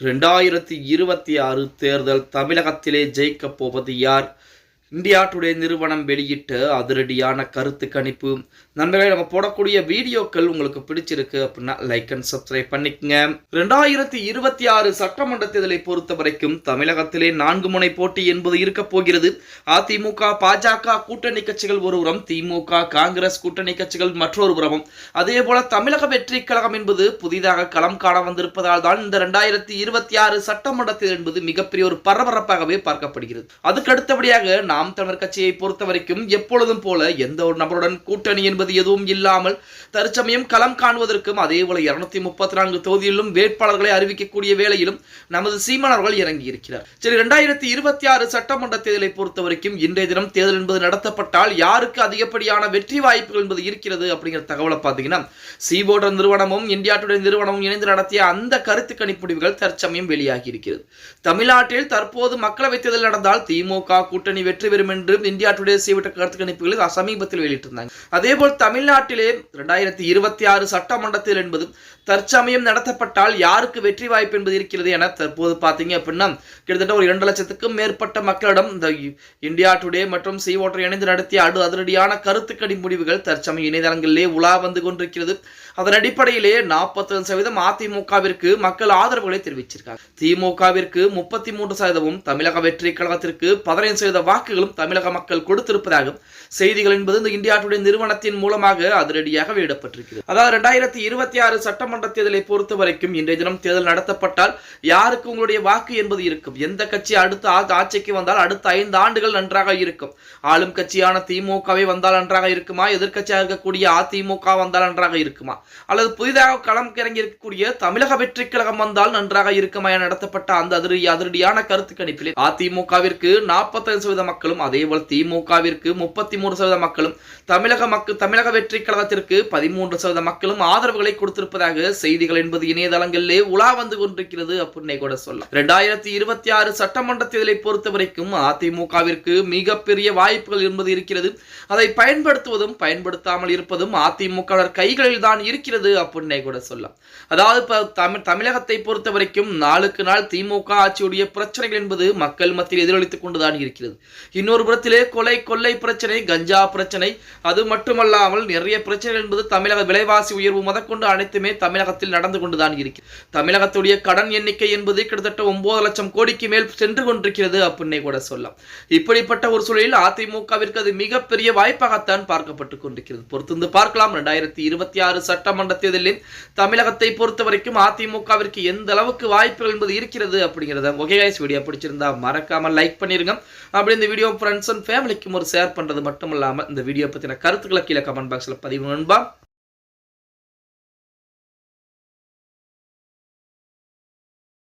ரெண்டாயிரத்தி இருபத்தி ஆறு தேர்தல் தமிழகத்திலே ஜெயிக்கப் போவது யார்? இந்தியா டுடே நிறுவனம் வெளியிட்ட அதிரடியான கருத்து கணிப்பு. நண்பர்களே நம்ம போடக்கூடிய வீடியோக்கள் உங்களுக்கு பிடிச்சிருக்கு அப்படின்னா லைக் அண்ட் சப்ஸ்கிரைப் பண்ணிக்கங்க. ரெண்டாயிரத்தி இருபத்தி ஆறு சட்டமன்ற தேர்தலை பொறுத்த வரைக்கும் தமிழகத்திலே நான்கு முனை போட்டி என்பது இருக்க போகிறது. அதிமுக பாஜக கூட்டணி கட்சிகள் ஒருபுறம் திமுக காங்கிரஸ் கூட்டணி கட்சிகள் மற்றொரு புறமும் அதே போல தமிழக வெற்றி கழகம் என்பது புதிதாக களம் காண வந்திருப்பதால் தான் இந்த ரெண்டாயிரத்தி இருபத்தி ஆறு சட்டமன்ற தேர்தல் என்பது மிகப்பெரிய ஒரு பரபரப்பாகவே பார்க்கப்படுகிறது. அதுக்கு அடுத்தபடியாக நாம் தமிழர் கட்சியை பொறுத்த வரைக்கும் எப்பொழுதும் போல எந்த ஒரு நபருடன் கூட்டணி என்பது எதுவும் இல்லாமல் தற்சமயம் களம் காணுவதற்கும் அதே போல இருநூத்தி முப்பத்தி நான்கு தொகுதியிலும் வேட்பாளர்களை அறிவிக்கக்கூடிய வேளையிலும் நமது சீமானவர்கள் இறங்கி இருக்கிறார். சரி இரண்டாயிரத்தி இருபத்தி ஆறு சட்டமன்ற தேர்தலை பொறுத்த வரைக்கும் இன்றைய தினம் தேர்தல் என்பது நடத்தப்பட்டால் யாருக்கு அதிகப்படியான வெற்றி வாய்ப்புகள் என்பது இருக்கிறது அப்படிங்கிற தகவலை பார்த்தீங்கன்னா சீபோர்டர் நிறுவனமும் இந்தியா டுடே நிறுவனமும் இணைந்து நடத்திய அந்த கருத்து கணிப்பு முடிவுகள் தற்சமயம் வெளியாகி இருக்கிறது. தமிழ்நாட்டில் தற்போது மக்களவைத் தேர்தல் நடந்தால் திமுக கூட்டணி வெற்றி பெறும் என்றும் இந்தியா டுடே செய்யப்பட்ட கருத்து கணிப்புகளை சமீபத்தில் வெளியிட்டிருந்தாங்க. அதேபோல் தமிழ்நாட்டிலே இரண்டாயிரத்தி இருபத்தி ஆறு சட்டமன்றத்தில் என்பது தற்சமயம் நடத்தப்பட்டால் யாருக்கு வெற்றி வாய்ப்பு என்பது இருக்கிறது என தற்போது பார்த்தீங்க அப்படின்னா கிட்டத்தட்ட ஒரு இரண்டு லட்சத்துக்கும் மேற்பட்ட மக்களிடம் இந்த இந்தியா டுடே மற்றும் சி ஓட்டர் இணைந்து நடத்திய அடு அதிரடியான கருத்துக்கடி முடிவுகள் தற்சமயம் இணையதளங்களிலே உலா வந்து கொண்டிருக்கிறது. அதன் அடிப்படையிலே நாற்பத்தி சதவீதம் அதிமுகவிற்கு மக்கள் ஆதரவுகளை தெரிவிச்சிருக்காங்க. திமுகவிற்கு முப்பத்தி மூன்று சதவீதமும் தமிழக வெற்றி கழகத்திற்கு பதினைந்து சதவீத வாக்குகள் வாக்குகளும் தமிழக மக்கள் கொடுத்திருப்பதாகவும் செய்திகள் என்பது இந்த இந்தியா டுடே நிறுவனத்தின் மூலமாக அதிரடியாக வெளியிடப்பட்டிருக்கிறது. அதாவது ரெண்டாயிரத்தி இருபத்தி ஆறு சட்டமன்ற தேர்தலை பொறுத்த வரைக்கும் இன்றைய தினம் தேர்தல் நடத்தப்பட்டால் யாருக்கு உங்களுடைய வாக்கு என்பது இருக்கும்? எந்த கட்சி அடுத்த ஆட்சிக்கு வந்தால் அடுத்த ஐந்து ஆண்டுகள் நன்றாக இருக்கும். ஆளும் கட்சியான திமுகவை வந்தால் நன்றாக இருக்குமா? எதிர்கட்சியாக இருக்கக்கூடிய அதிமுக வந்தால் நன்றாக இருக்குமா? அல்லது புதிதாக களம் இறங்கி இருக்கக்கூடிய தமிழக வெற்றி கழகம் வந்தால் நன்றாக இருக்குமா? என நடத்தப்பட்ட அந்த அதிரடி அதிரடியான கருத்து கணிப்பில் அதிமுகவிற்கு நாற்பத்தைந்து சதவீத மக்கள் மக்களும் அதேபோல் திமுகவிற்கு முப்பத்தி மூன்று சதவீத மக்களும் தமிழக மக்கள் தமிழக வெற்றி கழகத்திற்கு பதிமூன்று சதவீத மக்களும் ஆதரவுகளை கொடுத்திருப்பதாக செய்திகள் என்பது இணையதளங்களிலே உலா வந்து கொண்டிருக்கிறது அப்படின்னே கூட சொல்லலாம். இரண்டாயிரத்தி இருபத்தி ஆறு சட்டமன்ற தேர்தலை பொறுத்த வரைக்கும் அதிமுகவிற்கு மிகப்பெரிய வாய்ப்புகள் என்பது இருக்கிறது. அதை பயன்படுத்துவதும் பயன்படுத்தாமல் இருப்பதும் அதிமுக கைகளில் தான் இருக்கிறது அப்படின்னே கூட சொல்லலாம். அதாவது தமிழகத்தை பொறுத்த வரைக்கும் நாளுக்கு நாள் திமுக ஆட்சியுடைய பிரச்சனைகள் என்பது மக்கள் மத்தியில் எதிரொலித்துக் கொண்டுதான் இருக்கிறது. இன்னொரு புறத்திலே கொலை கொள்ளை பிரச்சனை கஞ்சா பிரச்சனை. அது மட்டுமல்லாமல் நிறைய பிரச்சனை என்பது தமிழக விலைவாசி உயர்வு முதற்கொண்டு அனைத்துமே தமிழகத்தில் நடந்து கொண்டுதான் இருக்கிறது தமிழகத்துடைய கடன் எண்ணிக்கை என்பது கிட்டத்தட்ட ஒன்பது லட்சம் கோடிக்கு மேல் சென்று கொண்டிருக்கிறது அப்படின்னே கூட சொல்லலாம். இப்படிப்பட்ட ஒரு சூழலில் அதிமுகவிற்கு அது மிகப்பெரிய வாய்ப்பாகத்தான் பார்க்கப்பட்டு கொண்டிருக்கிறது. பொறுத்திருந்து பார்க்கலாம். ரெண்டாயிரத்தி இருபத்தி ஆறு சட்டமன்ற தேர்தலில் தமிழகத்தை பொறுத்த வரைக்கும் அதிமுகவிற்கு எந்த அளவுக்கு வாய்ப்புகள் என்பது இருக்கிறது அப்படிங்கிறத ஒகேஸ் வீடியோ பிடிச்சிருந்தா மறக்காம லைக் பண்ணிருங்க. அப்படி இந்த வீடியோ ஃப்ரெண்ட்ஸ் அண்ட் ஃபேமிலிக்கும் ஒரு ஷேர் பண்றது மட்டும் இல்லாமல் இந்த வீடியோ பத்தின கருத்துக்களை கீழே கமெண்ட் பாக்ஸில் பதிவு நண்பா.